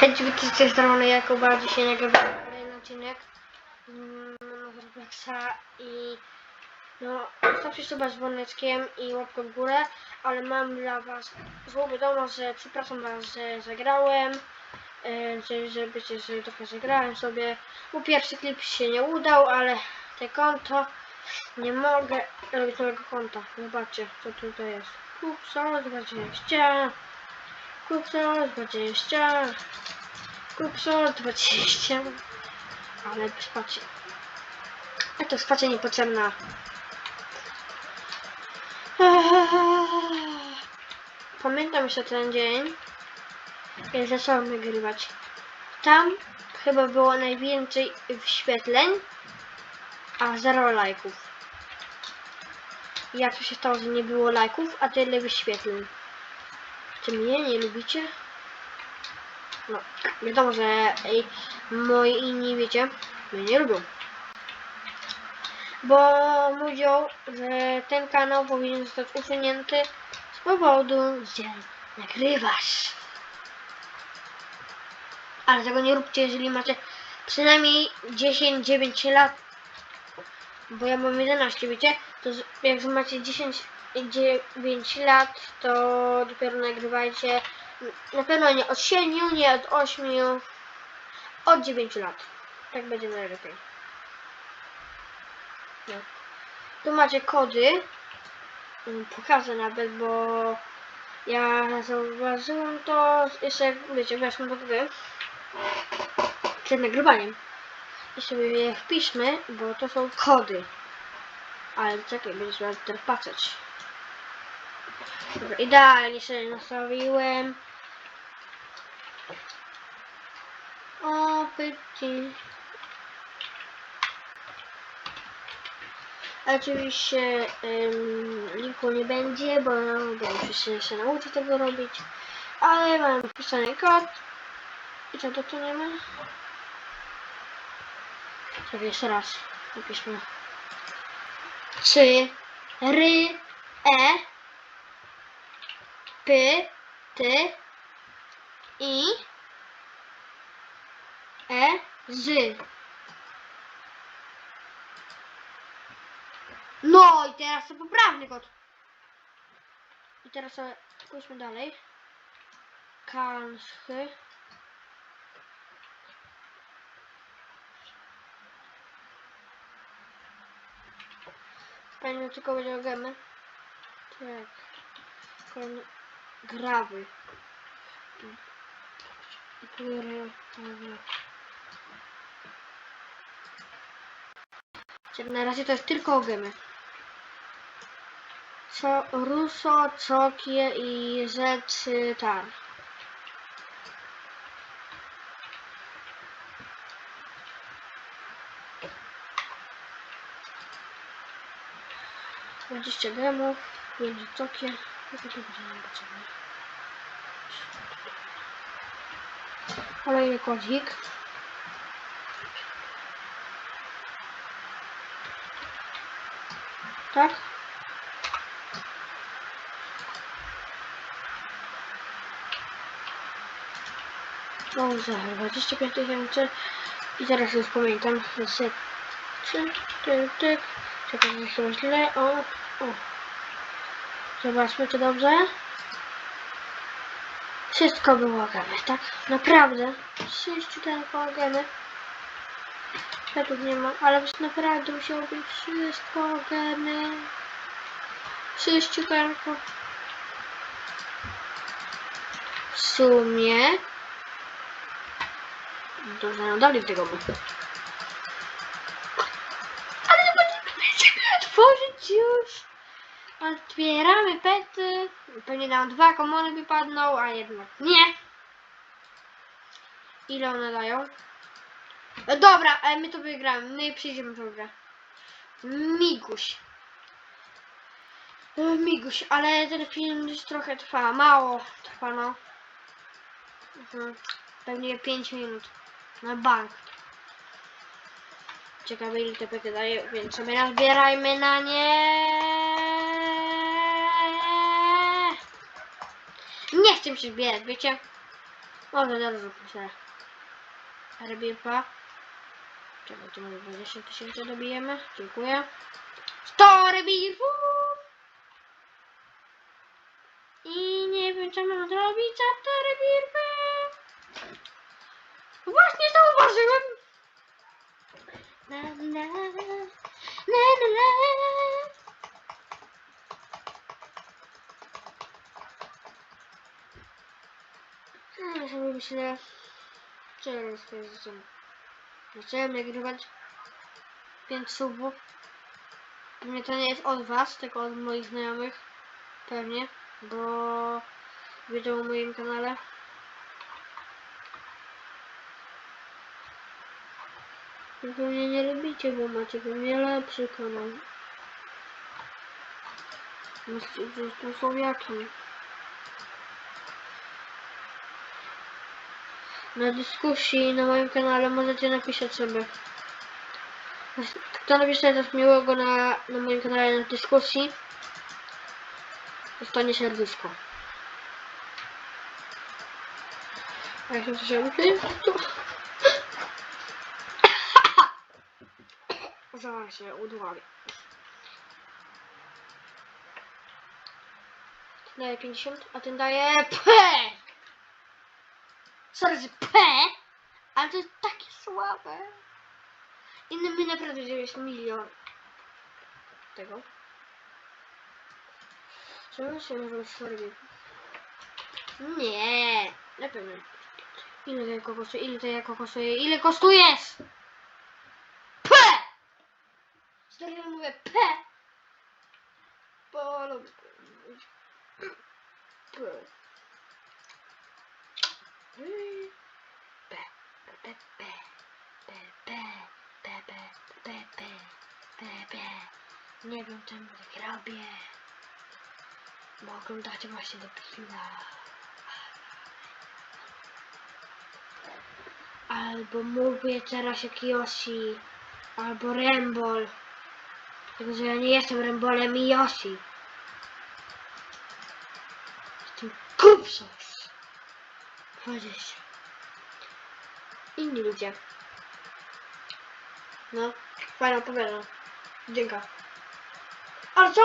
Chęć z tej strony Jakuba, dzisiaj nagrywam kolejny odcinek. Robloxa i no, zostawcie suba z dzwoneczkiem i łapkę w górę, ale mam dla was złą wiadomość, że przepraszam was, że zagrałem, e, że, że że trochę zagrałem sobie, bo pierwszy klip się nie udał, ale te konto nie mogę robić nowego konta, zobaczcie co tutaj jest, kup sos 20 kup sos 20 kup sos 20 ale spacie a to spacie niepotrzebna Pamiętam jeszcze ten dzień, jak zacząłem nagrywać. Tam chyba było najwięcej wyświetleń, a zero lajków. Jak to się stało, że nie było lajków, a tyle wyświetleń? Czy mnie nie lubicie? No, wiadomo, że ej, moi inni, wiecie, mnie nie lubią. Bo mówią, że ten kanał powinien zostać usunięty z powodu, że nagrywasz. Ale tego nie róbcie, jeżeli macie przynajmniej 10-9 lat. Bo ja mam 11, wiecie? To jak macie 10 9 lat, to dopiero nagrywajcie. Na pewno nie od 7, nie od 8, od 9 lat. Tak będzie najlepiej. No. Tu macie kody. Mm, Pokażę nawet, bo ja zauważyłem to jeszcze wiecie, weszłem do gry przed nagrywaniem. I sobie je wpiszmy, bo to są kody. Ale czekaj, będzie trzeba teraz patrzeć. Dobra, idealnie sobie nastawiłem. O, pyci. Oczywiście ym, linku nie będzie, bo, bo muszę się, się nauczyć tego robić. Ale mam wpisany kod. I co to tu nie ma? Tak, jeszcze raz. Napiszmy. 3, R, E, P, T, I, E, Z. No i teraz to poprawny kod. I teraz pójdźmy dalej. Kanske. Fajnie tylko będzie gemy. Tak. Kolejny grawy. Na razie to jest tylko gemy. Co Ruso, Cokie i rzeczy tar. Dwadzieścia gramów, będzie Cokie. No to potrzebne. Kolejny kodzik. Tak? Dobrze, 25 tysięcy. I teraz już pamiętam, że. Tyk, tyk, tyk. Czekaj, nie chyba źle. O, o. Zobaczmy, czy dobrze. Wszystko było gamy, tak? Naprawdę. Wszystko gamy. Ja tu nie ma, ale już naprawdę musiało być wszystko gamy. Wszystko W sumie Dobrze, no dalej w tego by. Ale nie będziemy otworzyć już. Otwieramy pety. Pewnie nam dwa komony wypadną, a jednak nie. Ile one dają? E, dobra, e, my to wygramy. My przyjdziemy w grę. Miguś. E, Miguś, ale ten film już trochę trwa. Mało trwa, no. Mhm. Pewnie 5 minut. Na bank. Ciekawe ile te pety daje, więc sobie nazbierajmy na nie. Nie chcę się zbierać, wiecie? Może teraz zapiszę. Rebirpa. Czego tu mamy 20 tysięcy dobijemy? Dziękuję. 100 rebirpów! I nie wiem co mam zrobić za te rebirpy. Właśnie zauważyłem! Na, na, na, na, na. Ja robię swoje życie. Zacząłem nagrywać 5 subów. Pewnie to nie jest od was, tylko od moich znajomych. Pewnie, bo wiedzą o moim kanale. Wy Pewnie nie lubicie, bo macie pewnie lepszy kanał. Jesteście po prostu słowiaki. Na dyskusji na moim kanale możecie napisać sobie. Kto napisze coś miłego na, na moim kanale na dyskusji, dostanie serduszko. A jak to się musi, to... Się udławię. Daje 50, a ten daje! Że P, ale to jest takie słabe. Inny mi naprawdę jest milion tego. Czemu się może sorry? Nie, na pewno. Ile to jako kosztuje? Ile to jako kosztuje? Ile kosztujesz? P! Stary mówię P! Bo lubię. P, Nie wiem czemu tak robię. Bo oglądacie właśnie do chwila. Albo mówię teraz jak Yoshi. Albo Rembol. Tylko, że ja nie jestem Rembolem i Yoshi. Jestem Kupsos. 20. Inni ludzie. No, fajnie opowiadam. Jedynka. Ale co?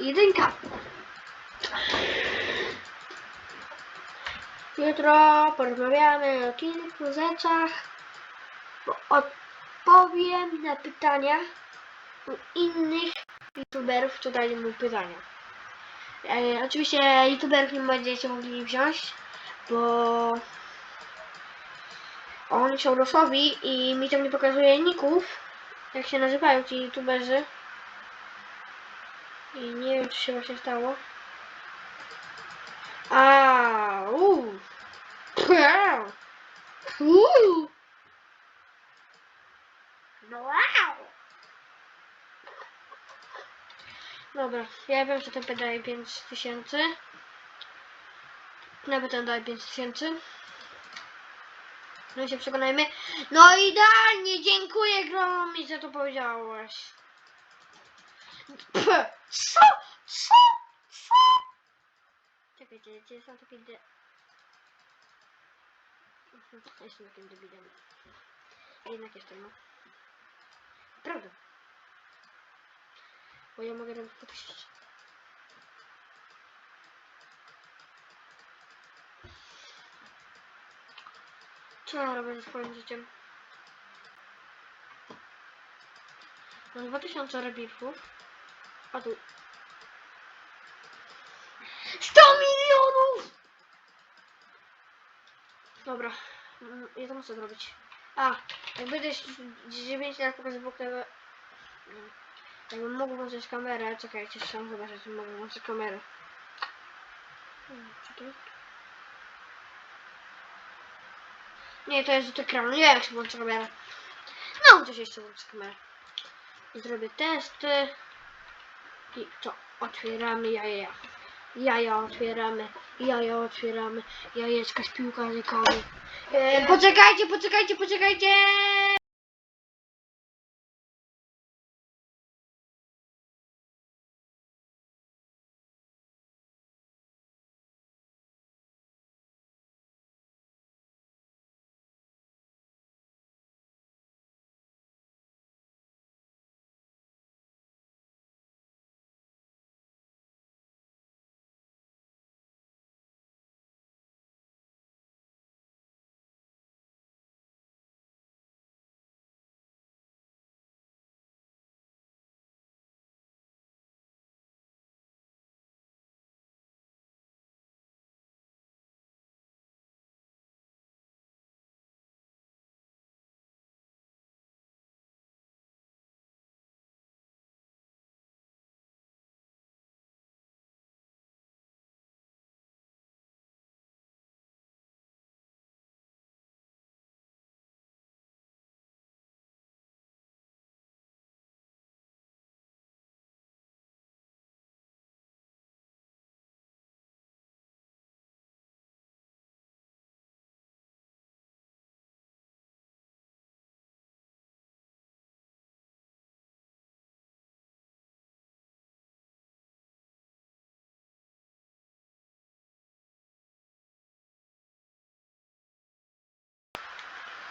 Jedynka. Jutro porozmawiamy o kilku rzeczach. Odpowiem na pytania u innych youtuberów, co dali mu pytania. E, oczywiście youtuberów nie będziecie mogli wziąć, bo oni są losowi i mi tam nie pokazuje ników, jak się nazywają ci youtuberzy. I nie wiem, co się właśnie stało. A, uuu. No wow. Dobra, ja wiem, że P daje 5000. Nawet ten daje 5000. No się przekonajmy. No idealnie, dziękuję Gromi, że to powiedziałeś. P, co? Co? Co? Czekajcie, gdzie są takie de... Mhm, Jestem takim debilem. A jednak jestem, no. Prawda. Bo ja mogę robić popisać. Co ja robię ze swoim życiem? Mam 2000 rebirfów. A tu... 100 milionów! Dobra, mm, ja to muszę zrobić. A, jak będę 9 lat pokazywał kamerę... Jakbym mógł włączyć kamerę, czekajcie, sam zobaczyć, czy mogę włączyć kamerę. Hmm, Co to jest? Nie, to jest do ekranu, nie jak się włączy kamerę. No, gdzieś jeszcze włączę kamerę. Zrobię testy. I co? Otwieramy jaja. Jaja otwieramy, jaja otwieramy, jajeczka z piłkarzykami. E, poczekajcie, poczekajcie, poczekajcie!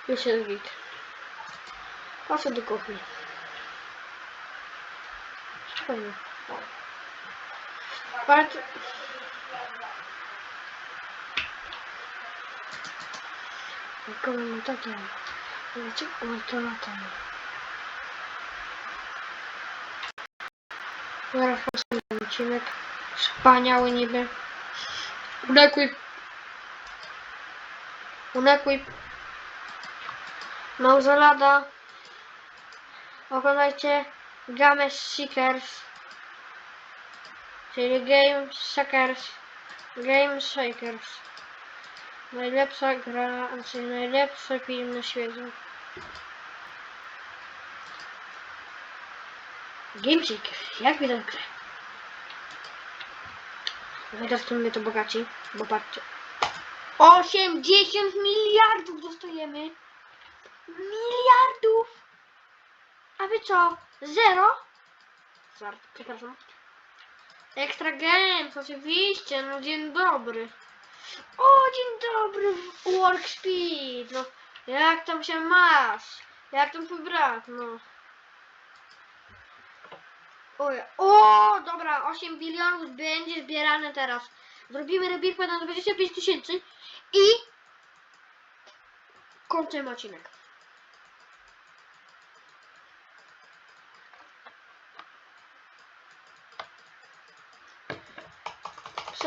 Już jest git. Patrzę do kuchni. Spokojnie. Patrz. Kogo mam tatę? Dlaczego mam to latam? Zaraz posłucham odcinek. Wspaniały niby. Unequip. Unequip. Mauzolada. Oglądajcie Game Seekers. Czyli Game Shakers. Game Shakers. Najlepsza gra, znaczy najlepszy film na świecie. Game Shakers. Jak widać grę? Chociaż w mnie to bogaci, bo patrzcie. 80 miliardów dostajemy. Miliardów! A wy co? Zero? Żart, przepraszam. Extra Games, oczywiście, no dzień dobry. O, dzień dobry, Work Speed, no. Jak tam się masz? Jak tam twój no. Oj, o, dobra, 8 bilionów będzie zbierane teraz. Zrobimy rebirkę na 25 tysięcy i kończymy odcinek.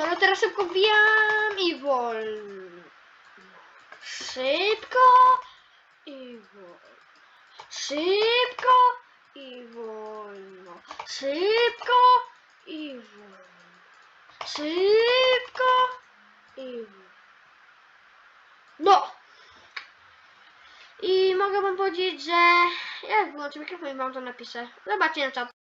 Sorry, teraz szybko wbijam i wolno. Szybko i wolno. Szybko i wolno. Szybko i wolno. Szybko i wolno. No! I mogę wam powiedzieć, że jak wyłączę mikrofon i wam to napiszę. Zobaczcie na czat.